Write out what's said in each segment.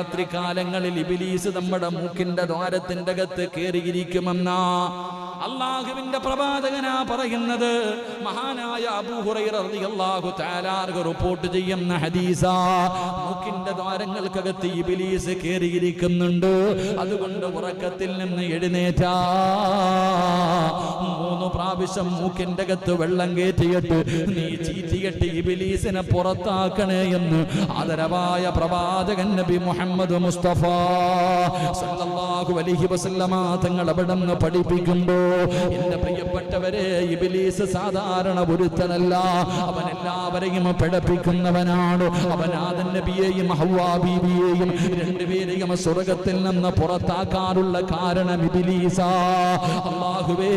രാത്രി കാലങ്ങളിൽ ഇബിലീസ് നമ്മുടെ മൂക്കിന്റെ ദ്വാരത്തിന്റെ അകത്ത് കയറിയിരിക്കുമെന്ന അള്ളാഹുവിന്റെ പ്രവാചകനാ പറയുന്നത്. മഹാനായ അബൂഹുറൈറിയാഹു റിപ്പോർട്ട് ചെയ്യുന്ന ഹദീസ മൂക്കിന്റെ ദ്വാരങ്ങൾക്കകത്ത് ഇബിലീസ് കയറിയിരിക്കുന്നുണ്ട് അതുകൊണ്ട് ഉറക്കത്തിൽ നിന്ന് എഴുന്നേറ്റാ. മൂന്ന് പ്രാവശ്യം മൂക്കിന്റെ അകത്ത് വെള്ളം കയറ്റിയിട്ട് നീ ചീറ്റിയിട്ട് ഇബിലീസിനെ പുറത്താക്കണേ എന്ന് ആദരവായ പ്രവാചകൻ നബി മുഹമ്മദ് മുസ്തഫ സല്ലല്ലാഹു അലൈഹി വസല്ലമ തങ്ങൾ അവിടെ നിന്ന് പഠിപ്പിക്കുമ്പോ എന്റെ പ്രിയപ്പെട്ടവരെ ഇബിലീസ് സാധാരണ ഒരുത്തനല്ല. അവൻ എല്ലാവരെയും പിഴപ്പിക്കുന്നവനാണ്. അവൻ ആദൻ നബിയെയും ഹവ്വാ ബീബിയെയും രണ്ടുപേരെയും സ്വർഗത്തിൽ നിന്ന് പുറത്താക്കാനുള്ള കാരണം ഇബിലീസാ. അള്ളാഹുവേ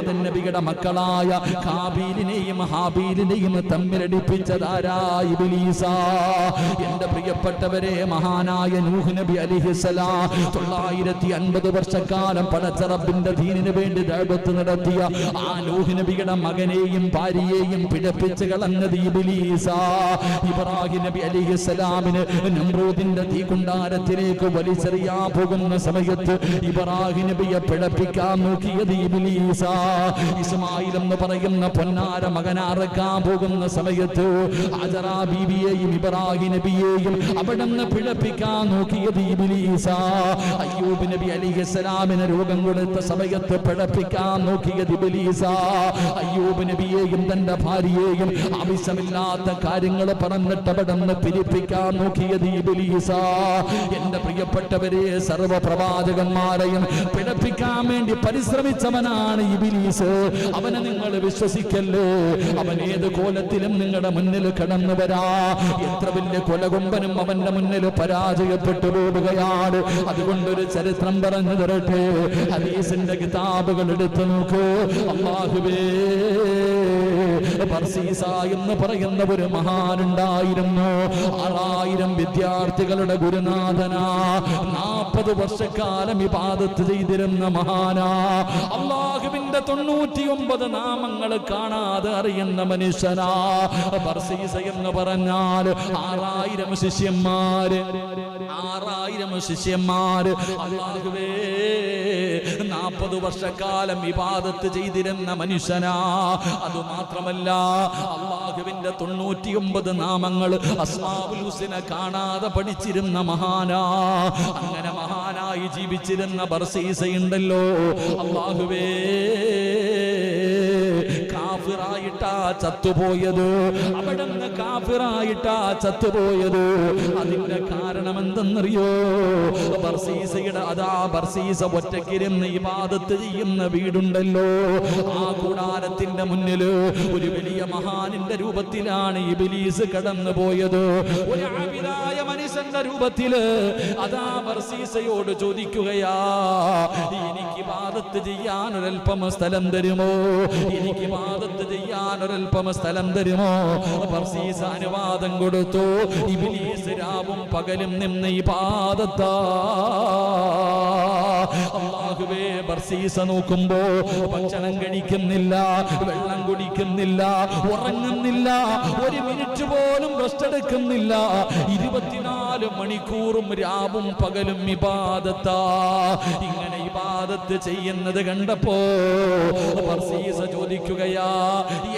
ആദൻ നബിയുടെ മക്കളായ കാബീലിനെയും ഹാബീലിനെയും തമ്മിലടിപ്പിച്ചതാരാ ഇബിലീസ? എന്റെ പ്രിയപ്പെട്ടവരെ മഹാനായ നൂഹ് നബി അലിഹിസലാ തൊള്ളായിരത്തി അൻപത് വർഷക്കാലം പടച്ചറബിന്റെ ദീനിന് വേണ്ടി ദൈവത്ത് നടത്തിയ ആ നൂഹ് നബിയുടെ മകനെയും ഭാര്യയെയും പിഴപ്പിച്ച് കളഞ്ഞത് ഇബിലീസ. ഇബ്രാഹിം നബി അലിഹിസലാമിന് നമ്രൂദിന്റെ തീകുണ്ടാരത്തിലേക്ക് വലിച്ചെറിയാ പോകുന്ന സമയത്ത് ഇബ്രാഹിം നബിയെ പിഴപ്പിക്കാൻ നോക്കിയത് ഇബിലീസ. ഇസ്മായിൽ എന്ന് പറയുന്ന പൊന്നാര മകനാറക്കാൻ പോകുന്ന സമയത്ത് ആജറാ ബീവിയെയും ഇബ്രാഹിം നബിയെയും അവിടെ നിന്ന് പിഴപ്പിക്കാൻ നോക്കിയത് ഇബിലീസ അയ്യൂബ് നബി അലിഹസലാമിന് രോഗം കൊടുത്ത സമയത്ത് പിഴപ്പിക്കാൻ നോക്കിയത് ഇബിലീസ അയ്യൂബ് നബിയെയും തന്റെ ഭാര്യയെയും ആവശ്യമില്ലാത്ത കാര്യങ്ങൾ പറഞ്ഞിട്ട് അവിടെ നിന്ന് പിരിപ്പിക്കാൻ നോക്കിയത് ഇബിലീസ എന്റെ പ്രിയപ്പെട്ടവരെ സർവ പ്രവാചകന്മാരെയും പിഴപ്പിക്കാൻ വേണ്ടി പരിശ്രമിച്ചവനാണ് ഇബിലീസ് അവനെ നിങ്ങൾ വിശ്വസിക്കല്ലേ? അവൻ ഏത് കോലത്തിലും നിങ്ങളുടെ മുന്നിൽ കടന്നു വരാ. എത്ര വലിയ കൊലകൊമ്പനും അവന്റെ മുന്നിൽ പരാജയപ്പെട്ടു പോവുകയാണ്. അതുകൊണ്ടൊരു ചരിത്രം പറഞ്ഞു തരട്ടെ. ഹദീസിന്റെ കിതാബുകൾ എടുത്തു നോക്കൂ. അള്ളാഹുവേ പർസീസ എന്ന് പറയുന്ന ഒരു മഹാനുണ്ടായിരുന്നു. ആറായിരം വിദ്യാർത്ഥികളുടെ ഗുരുനാഥനാ. നാൽപ്പത് വർഷക്കാലം ഇബാദത്ത് ചെയ്തിരുന്ന മഹാനാ. അള്ളാഹുവിന്റെ തൊണ്ണൂറ്റി ഒമ്പത് നാമങ്ങൾ കാണാതെ അറിയുന്ന മനുഷ്യനാ. എന്ന് പറഞ്ഞാൽ ആറായിരം ശിഷ്യന്മാര്. ആറായിരം ശിഷ്യന്മാര് ശിഷ്യന്മാർ നാൽപ്പത് വർഷക്കാലം വിവാദത്ത് ചെയ്തിരുന്ന മനുഷ്യനാ. അത് മാത്രമല്ല അള്ളാഹുവിന്റെ തൊണ്ണൂറ്റിയൊമ്പത് നാമങ്ങൾ അസ്മാബുൽ ഹുസിനെ കാണാതെ പഠിച്ചിരുന്ന മഹാനാ. അങ്ങനെ മഹാനായി ജീവിച്ചിരുന്ന ബർസീസയുണ്ടല്ലോ. അള്ളാഹുവേ കാഫിറായിട്ടാ ചത്തുപോയത്? അവിടെ നിന്ന് കാഫിറായിട്ടാ ചത്തുപോയത്? അതിന്റെ കാരണം എന്തെന്നറിയോ? ബർസീസയുടെ അതാ ബർസീസ ഒറ്റക്കിരുന്ന് ഇബാദത്ത് ചെയ്യുന്ന വീടുണ്ടല്ലോ. ആ കൂടാരത്തിന്റെ മുന്നിൽ ഒരു വലിയ മഹാനിന്റെ രൂപത്തിലാണ് ഈ ബിലീസ് കടന്നു പോയത് ഒരു ആബിദായ മനുഷ്യന്റെ രൂപത്തിൽ അതാ ബർസീസയോട് ചോദിക്കുകയാ എനിക്ക് ഇബാദത്ത് ചെയ്യാൻ ഒരൽപ്പം സ്ഥലം തരുമോ? എനിക്ക് ഇബാദത്ത് ചെയ്യാൻ ഒരൽപ്പം സ്ഥലം തരുമോ അനുവാദം കൊടുത്തു. ഇബിലീസ് രാവും പകലും നിന്ന് ഈ അള്ളാഹുവേ ബർസീസ നോക്കുമ്പോ ഭക്ഷണം കഴിക്കുന്നില്ല വെള്ളം കുടിക്കുന്നില്ല ഉറങ്ങുന്നില്ല ഒരു മിനിറ്റ് പോലും റെസ്റ്റ് എടുക്കുന്നില്ല. ഇരുപത്തിനാല് മണിക്കൂറും രാവും പകലും ഇബാദത്താ. ഇങ്ങനെ ഇബാദത്ത് ചെയ്യുന്നത് കണ്ടപ്പോ ബർസീസ ചോദിക്കുകയാ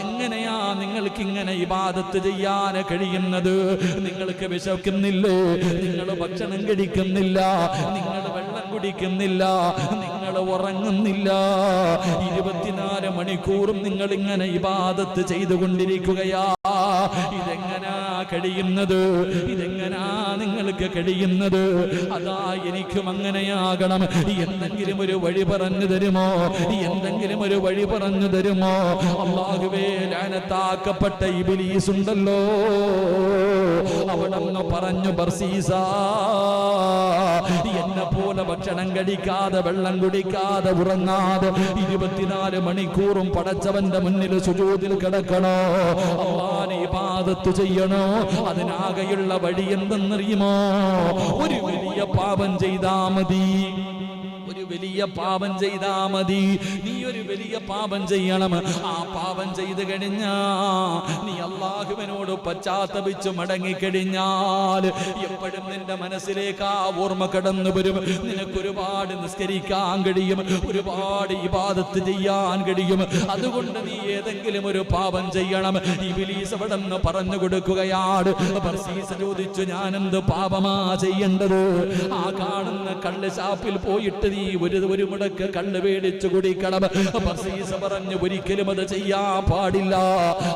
എങ്ങനെയാ നിങ്ങൾക്ക് ഇങ്ങനെ ഇബാദത്ത് ചെയ്യാൻ കഴിയുന്നത്? നിങ്ങൾക്ക് വിശക്കുന്നില്ലേ? നിങ്ങൾ ഭക്ഷണം കഴിക്കുന്നില്ല നിങ്ങൾ വെള്ളം കുടിക്കുന്നില്ല ഉറങ്ങുന്നില്ല. ഇരുപത്തിനാല് മണിക്കൂറും നിങ്ങൾ ഇങ്ങനെ ഇബാദത്ത് ചെയ്തുകൊണ്ടിരിക്കുകയാ. ഇതെങ്ങനാ കഴിയുന്നത്? ഇതെങ്ങനാ നിങ്ങൾക്ക് കഴിയുന്നത്? അതാ എനിക്കും അങ്ങനെയാകണം. എന്തെങ്കിലും ഒരു വഴി പറഞ്ഞു തരുമോ? എന്തെങ്കിലും ഒരു വഴി പറഞ്ഞു തരുമോ? അള്ളാഹുവേ ലാനത്താക്കപ്പെട്ട ഇബിലീസ് ഉണ്ടല്ലോ അവിടെ നിന്ന് പറഞ്ഞു ബർസീസ എന്നെ പോലെ ഭക്ഷണം കഴിക്കാതെ വെള്ളം കുടിക്കാതെ ഉറങ്ങാതെ ഇരുപത്തിനാല് മണിക്കൂറും പടച്ചവന്റെ മുന്നിൽ സുജൂതിൽ കിടക്കണോ? അള്ളാനെ ഇബാദത്ത് ചെയ്യണോ? അതിനാകെയുള്ള വഴി എന്തെന്നറിയുമോ? ഒരു വലിയ പാപം ചെയ്താ മതി. വലിയ പാപം ചെയ്താ മതി. നീ ഒരു വലിയ പാപം ചെയ്യണം. ആ പാപം ചെയ്ത് കഴിഞ്ഞാ നീ അള്ളാഹുവിനോട് പശ്ചാത്തപിച്ചു മടങ്ങിക്കഴിഞ്ഞാൽ എപ്പോഴും നിന്റെ മനസ്സിലേക്ക് ആ ഓർമ്മ കടന്നു വരും. നിനക്ക് ഒരുപാട് നിസ്കരിക്കാൻ കഴിയും. ഒരുപാട് ഇബാദത്ത് ചെയ്യാൻ കഴിയും. അതുകൊണ്ട് നീ ഏതെങ്കിലും ഒരു പാപം ചെയ്യണം. ഇബിലീസ് അവിടെ നിന്ന് പറഞ്ഞു കൊടുക്കുകയാണ്. ബർസീസ് ചോദിച്ചു ഞാൻ എന്ത് പാപമാ ചെയ്യേണ്ടത്? ആ കാണുന്ന കള്ള് പോയിട്ട് നീ ഒരു ഒരു മുടക്ക് കള്ള് മേടിച്ചു കുടിക്കണം. ബർസീസ് പറഞ്ഞു ഒരിക്കലും അത് ചെയ്യാൻ പാടില്ല.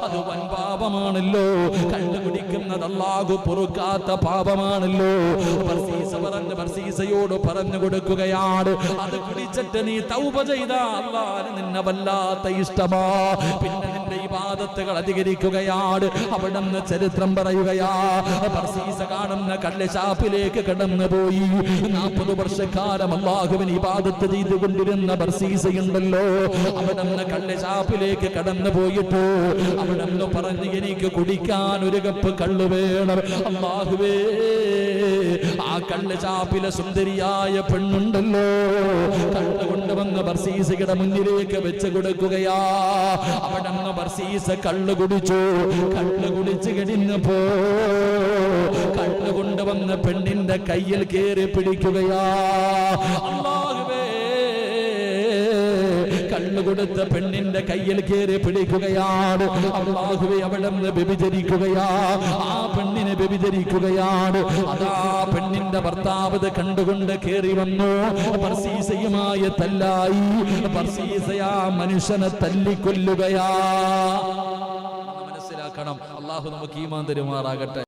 അത് വൻ പാപമാണല്ലോ. കള്ള് കുടിക്കുന്നത് അല്ലാഹു പൊറുക്കാത്ത പാപമാണല്ലോ. ബർസീസ പറഞ്ഞു ബർസീസയോട് പറഞ്ഞു കൊടുക്കുകയാണ്. അത് കുടിച്ചിട്ട് നീ തൗബ ചെയ്ത അള്ളാന് നിന്നെ വല്ലാത്ത ഇഷ്ടമാ. പിന്നെ നിന്റെ ഇബാദത്തുകൾ അധികരിക്കുകയാണ്. അവിടെ നിന്ന് ചരിത്രം പറയുകയാ കാണുന്ന കള്ളശാപ്പിലേക്ക് കടന്നു പോയി നാൽപ്പത് വർഷക്കാലം അള്ളാഹുവിന് ഇബാദത്ത് ചെയ്തുകൊണ്ടിരുന്ന ബർസീസയുണ്ടല്ലോ അവിടെ നിന്ന് കള്ളശാപ്പിലേക്ക് കടന്നു പോയിട്ട് അവിടെ നിന്ന് പറഞ്ഞ് എനിക്ക് കുടിക്കാൻ ഒരു കപ്പ് കള്ളു വേണം. അള്ളാഹുവേ ആ കണ്ണ് ചാപ്പിലെ സുന്ദരിയായ പെണ്ണുണ്ടല്ലോ. കള്ള് കൊണ്ടുവന്ന് ബർസീസയുടെ മുന്നിലേക്ക് വെച്ച് കൊടുക്കുകയാ. അവിടെ നിന്ന് ബർസീസ കള്ള് കുടിച്ചു. കള്ള് കുടിച്ചു കഴിഞ്ഞപ്പോ കള്ള് കൊണ്ടുവന്ന് പെണ്ണിന്റെ കയ്യിൽ കയറി പിടിക്കുകയാ. അള്ളാഹുവേ കണ്ണു കൊടുത്ത പെണ്ണിന്റെ കയ്യിൽ കയറി പിടിക്കുകയാണ്. അള്ളാഹുവെ അവിടെ നിന്ന് വ്യഭിചരിക്കുകയാ. ആ വ്യഭിചരിക്കുകയാണ്. അതാ പെണ്ണിന്റെ ഭർത്താവ് കണ്ടുകൊണ്ട് കയറി വന്നു. പർസീസയുമായ തല്ലായി. പർസീസയാ മനുഷ്യനെ തല്ലിക്കൊല്ലുകയാ. മനസ്സിലാക്കണം. അള്ളാഹു നമുക്ക് ഈമാൻ തരുമാറാകട്ടെ.